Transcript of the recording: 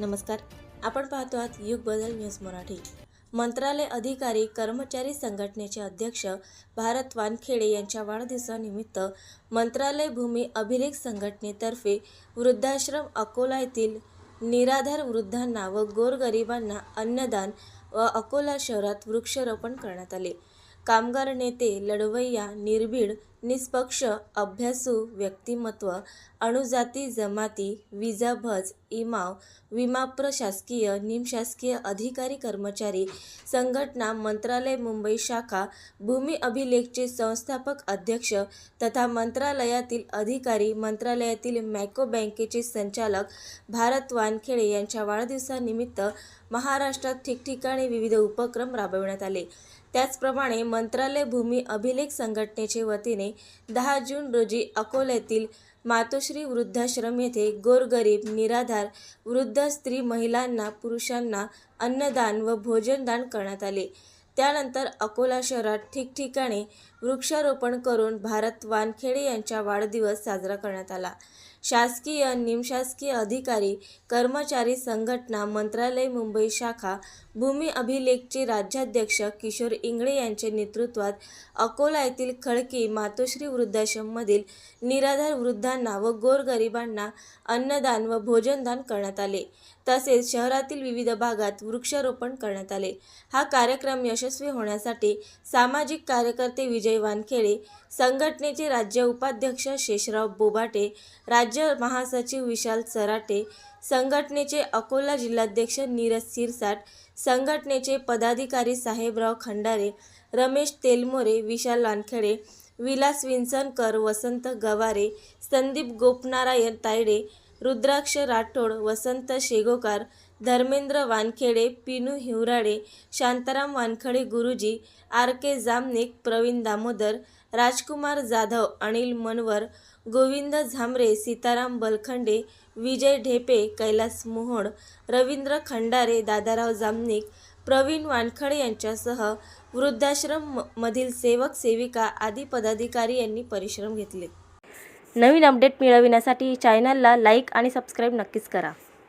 नमस्कार. आपण पाहतो आहात युग बदल न्यूज मराठी. मंत्रालय अधिकारी कर्मचारी संघटनेचे अध्यक्ष भारत वानखेडे यांच्या वाढदिवसानिमित्त मंत्रालय भूमी अभिलेख संघटनेतर्फे वृद्धाश्रम अकोला येथील निराधार वृद्धांना व गोरगरिबांना अन्नदान व अकोला शहरात वृक्षारोपण करण्यात आले. कामगार नेते लढवय्या निर्भीड निष्पक्ष अभ्यासू व्यक्तिमत्व अणुजाती जमाती विजाभज इमाव विमाप्र शासकीय निमशासकीय अधिकारी कर्मचारी संघटना मंत्रालय मुंबई शाखा भूमी अभिलेखचे संस्थापक अध्यक्ष तथा मंत्रालयातील अधिकारी मंत्रालयातील मॅको बँकेचे संचालक भारत वानखेडे यांच्या वाढदिवसानिमित्त महाराष्ट्रात ठिकठिकाणी विविध उपक्रम राबविण्यात आले. त्याचप्रमाणे मंत्रालय भूमी अभिलेख संघटनेचे वतीने दहा जून रोजी अकोल्यातील मातोश्री वृद्धाश्रम येथे गोरगरीब निराधार वृद्ध स्त्री महिलांना पुरुषांना अन्नदान व भोजनदान करण्यात आले. त्यानंतर अकोला शहरात ठिकठिकाणी वृक्षारोपण करून भारत वानखेडे यांचा वाढदिवस साजरा करण्यात आला. शासकीय निमशासकीय अधिकारी कर्मचारी संघटना मंत्रालय मुंबई शाखा भूमी अभिलेखचे राज्याध्यक्ष किशोर इंगळे यांच्या नेतृत्वात अकोला येथील खडकी मातोश्री वृद्धाश्रममधील निराधार वृद्धांना व गोरगरिबांना अन्नदान व भोजनदान करण्यात आले. तसेच शहरातील विविध भागात वृक्षारोपण करण्यात आले. हा कार्यक्रम यशस्वी होण्यासाठी सामाजिक कार्यकर्ते विजय वानखेडे संघटनेचे राज्य उपाध्यक्ष शेषराव बोबाटे राज्य राज्य महासचिव विशाल सराटे संघटनेचे अकोला जिल्हाध्यक्ष नीरज सिरसाट संघटनेचे पदाधिकारी साहेबराव खंडारे रमेश तेलमोरे विशाल वानखेडे विलास विन्सनकर वसंत गवारे संदीप गोपनारायण तायडे रुद्राक्ष राठोड वसंत शेगोकार धर्मेंद्र वानखेडे पिनू हिवराडे शांताराम वानखडे गुरुजी आर के जामनिक प्रवीण दामोदर राजकुमार जाधव अनिल मनवर गोविंद झांबरे सीताराम बलखंडे विजय ढेपे कैलास मोहोड रवींद्र खंडारे दादाराव जामनिक प्रवीण वानखडे यांच्यासह वृद्धाश्रम म- मधील सेवक सेविका आदी पदाधिकारी यांनी परिश्रम घेतले. नवीन अपडेट मिळविण्यासाठी चॅनलला लाईक आणि सबस्क्राईब नक्कीच करा.